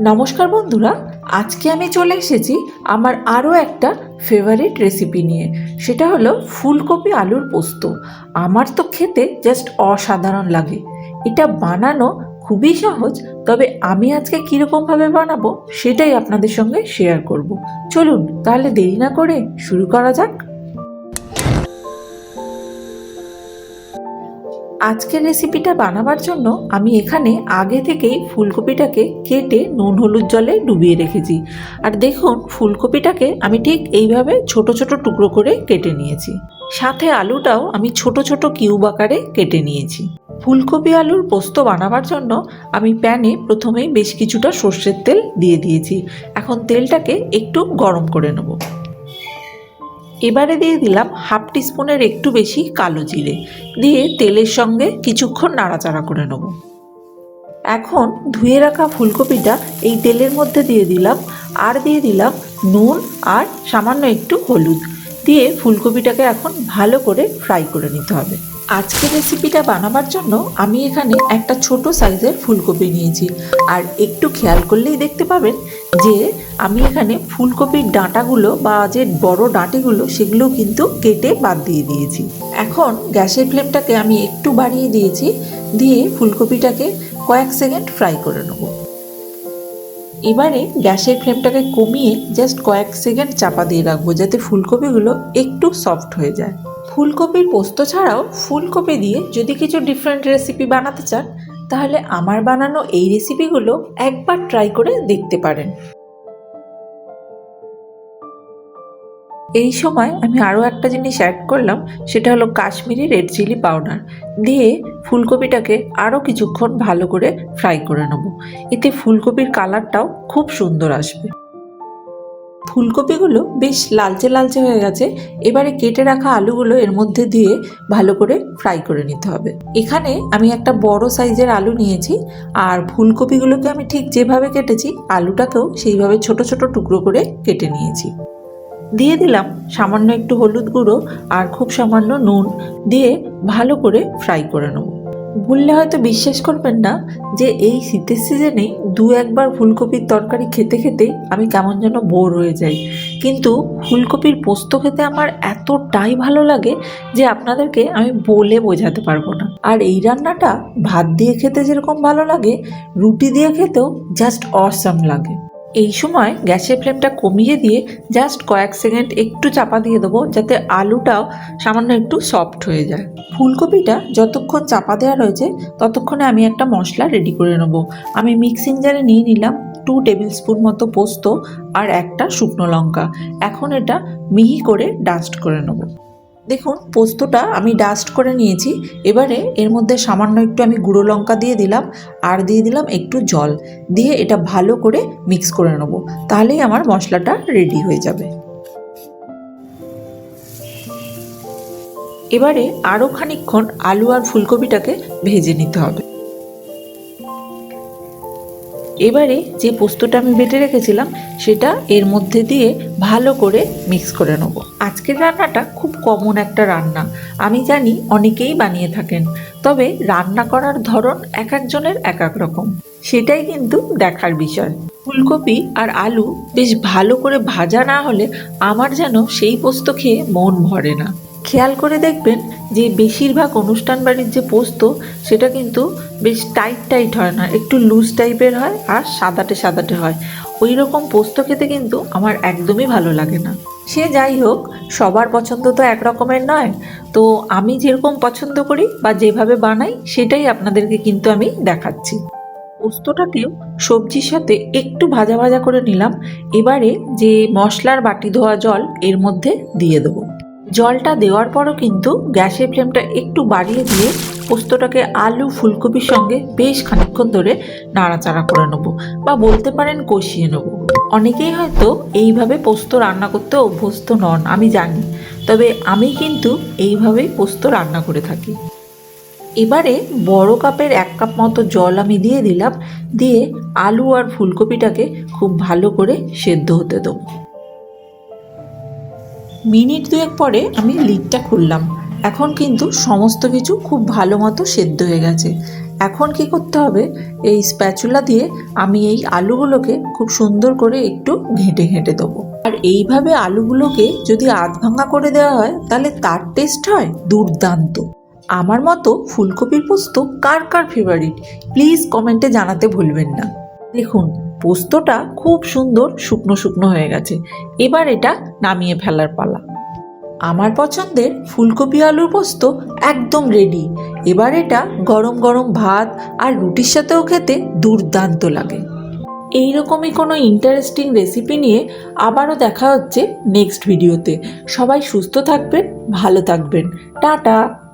নমস্কার বন্ধুরা, আজকে আমি চলে এসেছি আমার আরও একটা ফেভারিট রেসিপি নিয়ে। সেটা হলো ফুলকপি আলুর পোস্ত। আমার তো খেতে জাস্ট অসাধারণ লাগে। এটা বানানো খুবই সহজ, তবে আমি আজকে কীরকমভাবে বানাবো সেটাই আপনাদের সঙ্গে শেয়ার করব। চলুন, তাহলে দেরি না করে শুরু করা যাক। আজকের রেসিপিটা বানাবার জন্য আমি এখানে আগে থেকেই ফুলকপিটাকে কেটে নুন হলুদ জলে ডুবিয়ে রেখেছি। আর দেখুন, ফুলকপিটাকে আমি ঠিক এইভাবে ছোট ছোট টুকরো করে কেটে নিয়েছি। সাথে আলুটাও আমি ছোট ছোট কিউব আকারে কেটে নিয়েছি। ফুলকপি আলুর পোস্ত বানাবার জন্য আমি প্যানে প্রথমেই বেশ কিছুটা সর্ষের তেল দিয়ে দিয়েছি। এখন তেলটাকে একটু গরম করে নেব। এবারে দিয়ে দিলাম হাফ টিস্পুনের একটু বেশি কালো জিরে। দিয়ে তেলের সঙ্গে কিছুক্ষণ নাড়াচাড়া করে নেব। এখন ধুয়ে রাখা ফুলকপিটা এই তেলের মধ্যে দিয়ে দিলাম। আর দিয়ে দিলাম নুন আর সামান্য একটু হলুদ। দিয়ে ফুলকপিটাকে এখন ভালো করে ফ্রাই করে নিতে হবে। আজকের রেসিপিটা বানাবার জন্য আমি এখানে একটা ছোট সাইজের ফুলকপি নিয়েছি। আর একটু খেয়াল করলেই দেখতে পাবেন যে আমি এখানে ফুলকপির ডাঁটাগুলো বা যে বড় ডাঁটিগুলো সেগুলো কিন্তু কেটে বাদ দিয়ে দিয়েছি। এখন গ্যাসের ফ্লেমটাকে আমি একটু বাড়িয়ে দিয়েছি। দিয়ে ফুলকপিটাকে কয়েক সেকেন্ড ফ্রাই করে নেব। এবারে গ্যাসের ফ্লেমটাকে কমিয়ে জাস্ট কয়েক সেকেন্ড চাপা দিয়ে রাখব যাতে ফুলকপিগুলো একটু সফট হয়ে যায়। ফুলকপির পোস্ত ছাড়াও ফুলকপি দিয়ে যদি কিছু ডিফারেন্ট রেসিপি বানাতে চান, তাহলে আমার বানানো এই রেসিপিগুলো একবার ট্রাই করে দেখতে পারেন। এই সময় আমি আরও একটা জিনিস অ্যাড করলাম, সেটা হলো কাশ্মীরি রেড চিলি পাউডার দিয়ে ফুলকপিটাকে আরও কিছুক্ষণ ভালো করে ফ্রাই করে নেব। এতে ফুলকপির কালারটাও খুব সুন্দর আসবে। ফুলকপিগুলো বেশ লালচে লালচে হয়ে গেছে। এবারে কেটে রাখা আলুগুলো এর মধ্যে দিয়ে ভালো করে ফ্রাই করে নিতে হবে। এখানে আমি একটা বড় সাইজের আলু নিয়েছি আর ফুলকপিগুলোকে আমি ঠিক যেভাবে কেটেছি, আলুটাকেও সেইভাবে ছোট ছোট টুকরো করে কেটে নিয়েছি। দিয়ে দিলাম সামান্য একটু হলুদ গুঁড়ো আর খুব সামান্য নুন দিয়ে ভালো করে ফ্রাই করে নেব। বললে হয়তো বিশ্বাস করবেন না যে এই শীতের সিজনেই দু একবার ফুলকপির তরকারি খেতে খেতে আমি কেমন যেন বোর হয়ে যাই। কিন্তু ফুলকপির পোস্ত খেতে আমার এতটাই ভালো লাগে যে আপনাদেরকে আমি বলে বোঝাতে পারব না। আর এই রান্নাটা ভাত দিয়ে খেতে যেরকম ভালো লাগে, রুটি দিয়ে খেতেও জাস্ট অসম লাগে। এই সময় গ্যাসের ফ্লেমটা কমিয়ে দিয়ে জাস্ট কয়েক সেকেন্ড একটু চাপা দিয়ে দেবো যাতে আলুটাও সামান্য একটু সফট হয়ে যায়। ফুলকপিটা যতক্ষণ চাপা দেওয়া রয়েছে, ততক্ষণে আমি একটা মশলা রেডি করে নেব। আমি মিক্সিং জারে নিয়ে নিলাম টু টেবিল স্পুন মতো পোস্ত আর একটা শুকনো লঙ্কা। এখন এটা মিহি করে ডাস্ট করে নেব। দেখুন, পোস্তটা আমি ডাস্ট করে নিয়েছি। এবারে এর মধ্যে সামান্য একটু আমি গুঁড়ো লঙ্কা দিয়ে দিলাম, আর দিয়ে দিলাম একটু জল। দিয়ে এটা ভালো করে মিক্স করে নেব। তাহলেই আমার মশলাটা রেডি হয়ে যাবে। এবারে আরও খানিকক্ষণ আলু আর ফুলকপিটাকে ভেজে নিতে হবে। এবারে যে পোস্তটা আমি বেটে রেখেছিলাম, সেটা এর মধ্যে দিয়ে ভালো করে মিক্স করে নেব। আজকের রান্নাটা খুব কমন একটা রান্না। আমি জানি অনেকেই বানিয়ে থাকেন, তবে রান্না করার ধরন এক একজনের এক এক রকম। সেটাই কিন্তু দেখার বিষয়। ফুলকপি আর আলু বেশ ভালো করে ভাজা না হলে আমার যেন সেই পোস্ত খেয়ে মন ভরে না। খেয়াল করে দেখবেন যে বেশিরভাগ অনুষ্ঠান বাড়ির যে পোস্ত, সেটা কিন্তু বেশ টাইট টাইট হয় না, একটু লুজ টাইপের হয় আর সাদাটে সাদাটে হয়। ওই রকম পোস্ত খেতে কিন্তু আমার একদমই ভালো লাগে না। সে যাই হোক, সবার পছন্দ তো এক রকমের নয়। তো আমি যেরকম পছন্দ করি বা যেভাবে বানাই, সেটাই আপনাদেরকে কিন্তু আমি দেখাচ্ছি। পোস্তটাকেও সবজির সাথে একটু ভাজা ভাজা করে নিলাম। এবারে যে মশলার বাটি ধোয়া জল, এর মধ্যে দিয়ে দেবো। জলটা দেওয়ার পরও কিন্তু গ্যাসের ফ্লেমটা একটু বাড়িয়ে দিয়ে পোস্তটাকে আলু ফুলকপির সঙ্গে বেশ খানিকক্ষণ ধরে নাড়াচাড়া করে নেব বা বলতে পারেন কষিয়ে নেব। অনেকেই হয়তো এইভাবে পোস্ত রান্না করতে অভ্যস্ত নন, আমি জানি। তবে আমি কিন্তু এইভাবেই পোস্ত রান্না করে থাকি। এবারে বড় কাপের এক কাপ মতো জল আমি দিয়ে দিলাম, দিয়ে আলু আর ফুলকপিটাকে খুব ভালো করে সেদ্ধ হতে দেবো। মিনিট দুয়েক পরে আমি লিডটা খুললাম। এখন কিন্তু সমস্ত কিছু খুব ভালো মতো সেদ্ধ হয়ে গেছে। এখন কি করতে হবে? এই স্প্যাচুলা দিয়ে আমি এই আলুগুলোকে খুব সুন্দর করে একটু ঘেঁটে ঘেঁটে দেবো। আর এইভাবে আলুগুলোকে যদি আধ ভাঙা করে দেওয়া হয়, তাহলে তার টেস্ট হয় দুর্দান্ত। আমার মতো ফুলকপির পোস্ত কার কার ফেভারিট প্লিজ কমেন্টে জানাতে ভুলবেন না। দেখুন পোস্তটা খুব সুন্দর শুকনো শুকনো হয়ে গেছে। এবার এটা নামিয়ে ফেলার পালা। আমার পছন্দের ফুলকপি আলুর পোস্ত একদম রেডি এবার এটা গরম গরম ভাত আর রুটির সাথেও খেতে দুর্দান্ত লাগে। এইরকমই কোনো ইন্টারেস্টিং রেসিপি নিয়ে আবারও দেখা হচ্ছে নেক্সট ভিডিওতে সবাই সুস্থ থাকবেন, ভালো থাকবেন। টাটা!